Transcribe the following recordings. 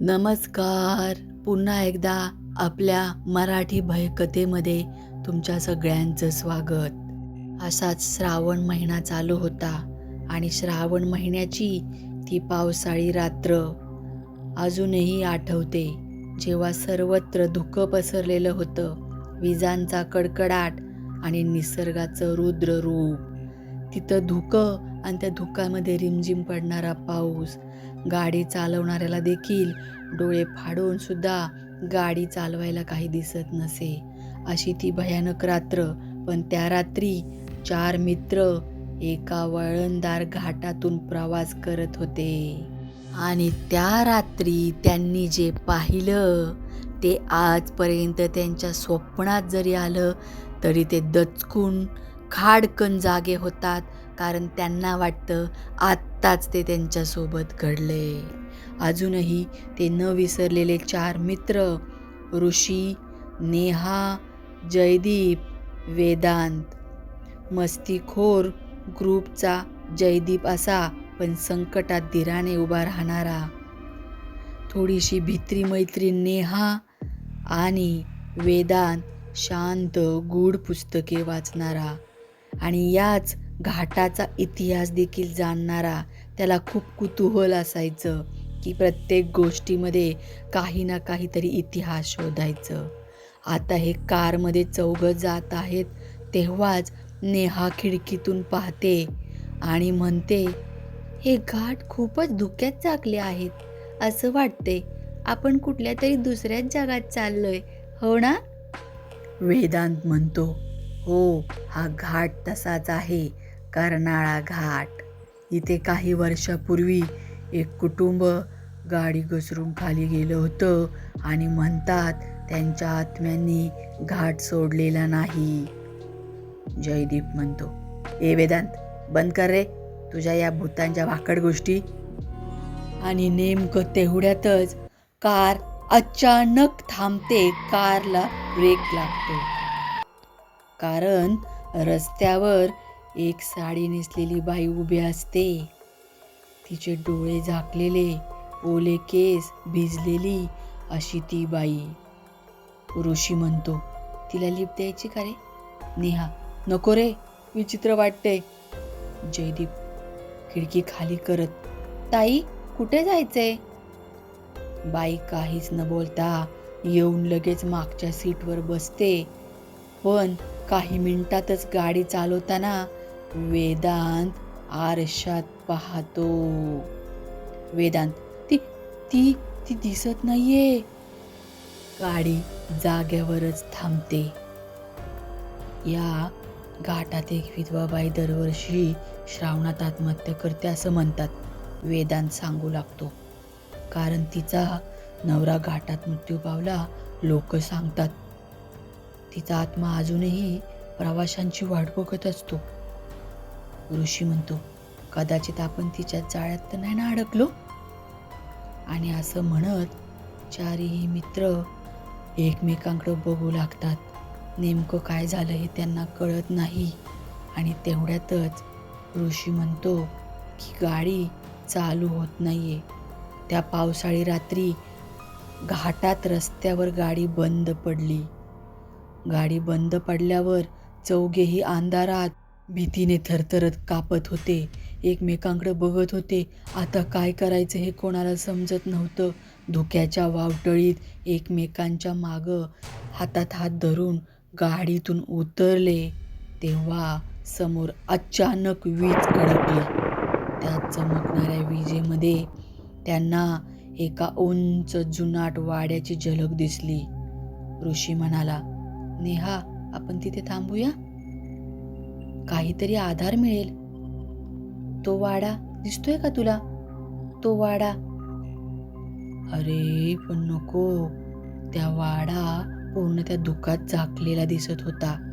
नमस्कार. पुन्हा एकदा आपल्या मराठी भयकथेमध्ये तुमच्या सगळ्यांचं स्वागत. असाच श्रावण महिना चालू होता आणि श्रावण महिन्याची ती पावसाळी रात्र अजूनही आठवते. जेव्हा सर्वत्र धुकं पसरलेलं होतं विजांचा कडकडाट आणि निसर्गाचं रुद्र रूप. तिथं धुकं आणि त्या धुकामध्ये रिमझिम पडणारा पाऊस गाडी चालवणाऱ्याला देखील डोळे फाडून सुद्धा गाडी चालवायला काही दिसत नसे. अशी ती भयानक रात्र पण त्या रात्री चार मित्र एका वळणदार घाटातून प्रवास करत होते. आणि त्या रात्री त्यांनी जे पाहिलं ते आजपर्यंत त्यांच्या स्वप्नात जरी आलं तरी ते दचकून खाडकन जागे होतात कारण त्यांना वाटतं आत्ताच ते त्यांच्यासोबत घडले. अजूनही ते न विसरलेले चार मित्र ऋषी नेहा जयदीप वेदांत. मस्तीखोर ग्रुपचा जयदीप असा पण संकटात धीराने उभा राहणारा. थोडीशी भित्री मैत्रीण नेहा आणि वेदांत शांत गूढ पुस्तके वाचणारा. आणि याच घाटाचा इतिहास देखील जाणणारा त्याला खूप कुतूहल असायचं की प्रत्येक गोष्टीमध्ये काही ना काहीतरी इतिहास शोधायचं. आता हे कारमध्ये चौघं जात आहेत तेव्हाच नेहा खिडकीतून पाहते आणि म्हणते हे घाट खूपच धुक्यात चाकले आहेत. असं वाटते आपण कुठल्या तरी दुसऱ्याच जगात चाललोय हो ना? वेदांत म्हणतो हो हा घाट तसाच आहे. कर्नाळा घाट. इथे काही वर्षापूर्वी एक कुटुंब गाडी घसरून खाली गेलं होतं आणि म्हणतात त्यांच्या आत्म्यांनी घाट सोडलेला नाही. जयदीप म्हणतो ए वेदांत बंद कर रे. तुझ्या या भूतांच्या भाकड गोष्टी. आणि नेमकं तेवढ्यातच कार अचानक थांबते कारला ब्रेक लागतो. कारण रस्त्यावर एक साडी नेसलेली बाई उभी असते. तिचे डोळे झाकलेले ओले केस भिजलेली अशी ती बाई. ऋषी म्हणतो तिला लिप द्यायची का रे? नेहा नको रे विचित्र वाटते जयदीप खिडकी खाली करत ताई कुठे जायचंय? बाई काहीच न बोलता येऊन लगेच मागच्या सीटवर बसते. पण काही मिनिटातच गाडी चालवताना वेदांत आरशात पाहतो. वेदांत. ती ती ती दिसत नाहीये. गाडी जाग्यावरच थांबते. या घाटात एक विधवाबाई दरवर्षी श्रावणात आत्महत्या करते असं म्हणतात. वेदांत सांगू लागतो. कारण तिचा नवरा घाटात मृत्यू पावला लोक सांगतात. तिचा आत्मा अजूनही प्रवाशांची वाट बघत असतो. ऋषी म्हणतो कदाचित आपण तिच्या जाळ्यात तर नाही ना अडकलो? आणि असं म्हणत चारही मित्र एकमेकांकडे बघू लागतात. नेमकं काय झालं हे त्यांना कळत नाही. आणि तेवढ्यातच ऋषी म्हणतो की गाडी चालू होत नाहीये. त्या पावसाळी रात्री घाटात रस्त्यावर गाडी बंद पडली. गाडी बंद पडल्यावर चौघेही अंधारात भीतीने थरथरत कापत होते. एकमेकांकडे बघत होते. आता काय करायचं हे कोणाला समजत नव्हतं. धुक्याच्या वावटळीत एकमेकांच्या मागं हातात हात धरून गाडीतून उतरले. तेव्हा समोर अचानक वीज कडकली त्या चमकणाऱ्या विजेमध्ये त्यांना एका उंच जुनाट वाड्याची झलक दिसली. ऋषी म्हणाला नेहा आपण तिथे थांबूया? काहीतरी आधार मिळेल. तो वाडा दिसतोय का तुला? तो वाडा. अरे पण नको. त्या वाडा पूर्ण त्या दुःखात झाकलेला दिसत होता.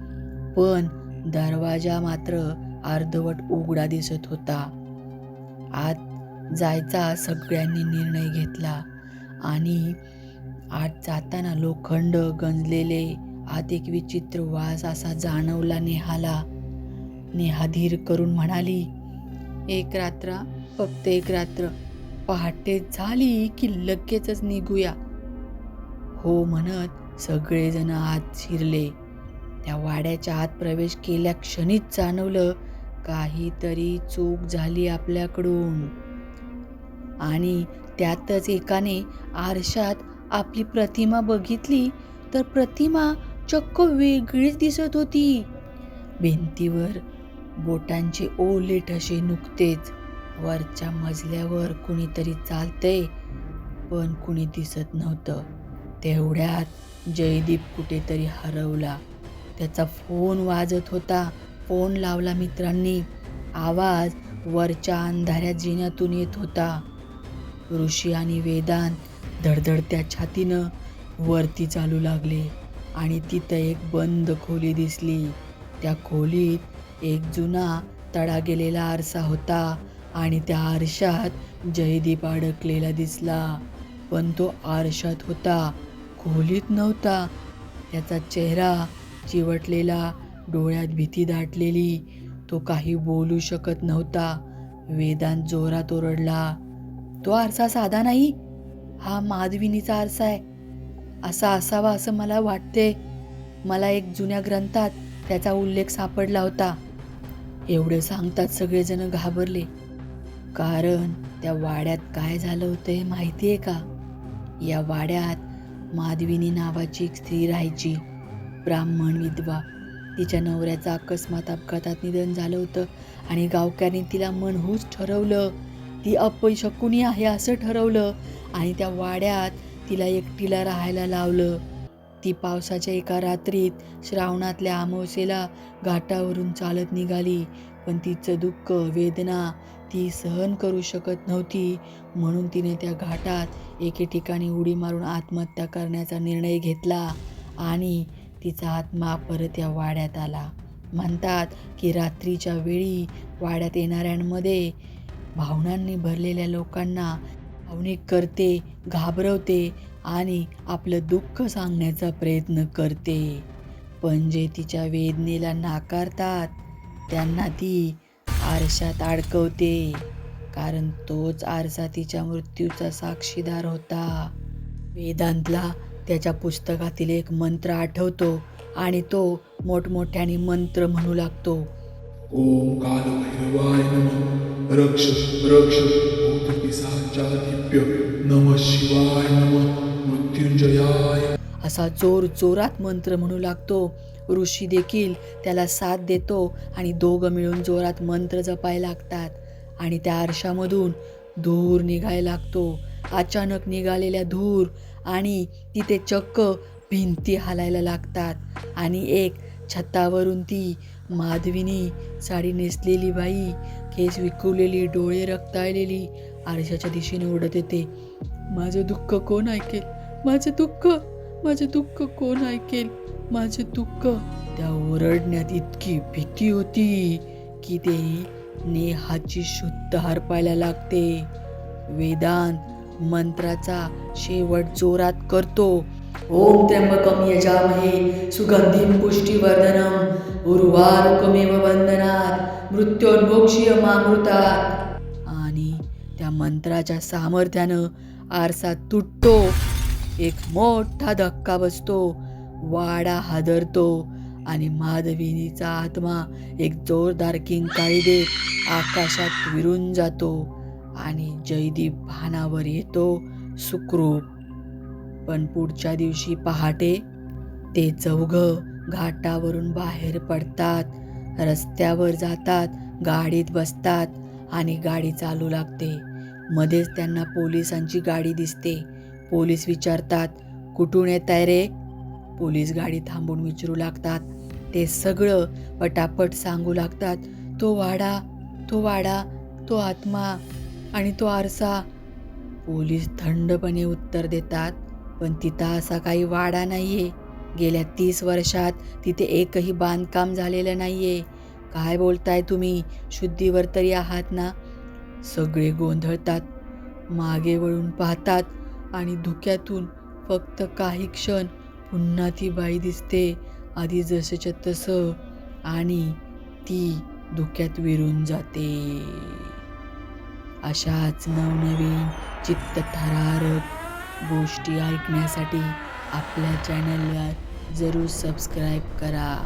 पण दरवाजा मात्र अर्धवट उघडा दिसत होता. आत जायचा सगळ्यांनी निर्णय घेतला आणि आत जाताना लोखंड गंजलेले आत एक विचित्र वास असा जाणवला नेहाला. नेहा धीर करून म्हणाली एक रात्र फक्त एक रात्र. पहाटे झाली की लगेचच निघूया. हो म्हणत सगळेजण आत शिरले. त्या वाड्याच्या आत प्रवेश केल्या क्षणीच जाणवलं काहीतरी चूक झाली आपल्याकडून. आणि त्यातच एकाने आरशात आपली प्रतिमा बघितली तर प्रतिमा चक्क वेगळीच दिसत होती. भिंतीवर बोटांचे ओले ठसे नुकतेच वरच्या मजल्यावर कुणीतरी चालतंय पण कुणी दिसत नव्हतं. तेवढ्यात जयदीप कुठेतरी हरवला. त्याचा फोन वाजत होता. फोन लावला मित्रांनी. आवाज वरच्या अंधाऱ्या जिन्यातून येत होता. ऋषी आणि वेदांत धडधडत्या छातीनं वरती चालू लागले आणि तिथं एक बंद खोली दिसली. त्या खोलीत एक जुना तडा गेलेला आरसा होता आणि त्या आरशात जयदीप अडकलेला दिसला. पण तो आरशात होता खोलीत नव्हता. त्याचा चेहरा चिवटलेला डोळ्यात भीती दाटलेली तो काही बोलू शकत नव्हता. वेदांत जोरात ओरडला तो आरसा साधा नाही? हा माधविनीचा आरसा आहे. असा असावा असं मला वाटते. मला एक जुन्या ग्रंथात त्याचा उल्लेख सापडला होता. एवढे सांगतात सगळेजण घाबरले. कारण त्या वाड्यात काय झालं होतं हे माहिती आहे का? या वाड्यात माधविनी नावाची एक स्त्री राहायची. ब्राह्मण विधवा. तिच्या नवऱ्याचं अकस्मात अपघातात निधन झालं होतं आणि गावकऱ्यांनी तिला मनहूच ठरवलं. ती अपयशकुनी आहे असं ठरवलं आणि त्या वाड्यात तिला एकटीला राहायला लावलं. ती पावसाच्या एका रात्रीत श्रावणातल्या अमावस्येला घाटावरून चालत निघाली. पण तिचं दुःख वेदना ती सहन करू शकत नव्हती. म्हणून तिने त्या घाटात एके ठिकाणी उडी मारून आत्महत्या करण्याचा निर्णय घेतला आणि तिचा आत्मा परत या वाड्यात आला. म्हणतात की रात्रीच्या वेळी वाड्यात येणाऱ्यांमध्ये भावनांनी भरलेल्या लोकांना भावनिक करते घाबरवते आणि आपलं दुःख सांगण्याचा प्रयत्न करते. पण जे तिच्या वेदनेला नाकारतात त्यांना ती आरशात अडकवते. कारण तोच आरसा तिच्या मृत्यूचा साक्षीदार होता. वेदांतला त्याच्या पुस्तकातील एक मंत्र आठवतो आणि तो मोठमोठ्याने मंत्र म्हणू लागतो. ओम कालभैरवाय रक्ष रक्ष. शिवाय मृत्युंजयाय. असा जोर जोरात मंत्र म्हणू लागतो. ऋषी देखील त्याला साथ देतो आणि दोघं मिळून जोरात मंत्र जपायला लागतात आणि त्या आरशामधून धूर निघायला लागतो. अचानक निघालेल्या धूर आणि तिथे चक्क भिंती हालायला लागतात आणि एक छतावरून ती माधविनी साडी नेसलेली बाई केस विखुरलेली डोळे रक्ताळलेली आरशाच्या दिशेने उडत येते. माझं दुःख कोण ऐकेल? माझं दुःख? माझं दुःख कोण ऐकेल? माझं दुःख? त्या ओरडण्यात इतकी भीती होती की ते नेहाची शुद्ध हरपायला लागते. वेदांत मंत्राचा शेवट जोरात करतो. ओम त्र्यंबकम यजामहे पुष्टी पुष्टिवर्धनम उर्वारुकमेव वंदनात मृत्योन्मोक्षीय मामृतात. मंत्राच्या सामर्थ्यानं आरसा तुटतो. एक मोठा धक्का बसतो. वाडा हादरतो. आणि माधविनीचा आत्मा एक जोरदार किंकाळी देत आकाशात विरून जातो आणि जयदीप भानावर येतो सुखरूप. पण पुढच्या दिवशी पहाटे ते चौघ घाटावरून बाहेर पडतात. रस्त्यावर जातात गाडीत बसतात आणि गाडी चालू लागते. मध्येच त्यांना पोलिसांची गाडी दिसते. पोलीस विचारतात कुठून येत आहे रे? पोलीस गाडी थांबून विचारू लागतात. ते सगळं पटापट सांगू लागतात. तो वाडा तो वाडा तो आत्मा आणि तो आरसा. पोलीस थंडपणे उत्तर देतात पण तिथं असा काही वाडा नाही आहे गेल्या तीस वर्षात तिथे एकही बांधकाम झालेलं नाही आहे काय बोलताय तुम्ही? शुद्धीवर तरी आहात ना? सगळे गोंधळतात मागे वळून पाहतात आणि धुक्यातून फक्त काही क्षण पुन्हा ती बाई दिसते आधी जसंच्या तसं आणि ती धुक्यात विरून जाते. अशाच नवनवीन चित्तथरारक गोष्टी ऐकण्यासाठी आपल्या चॅनलला जरूर सबस्क्राईब करा.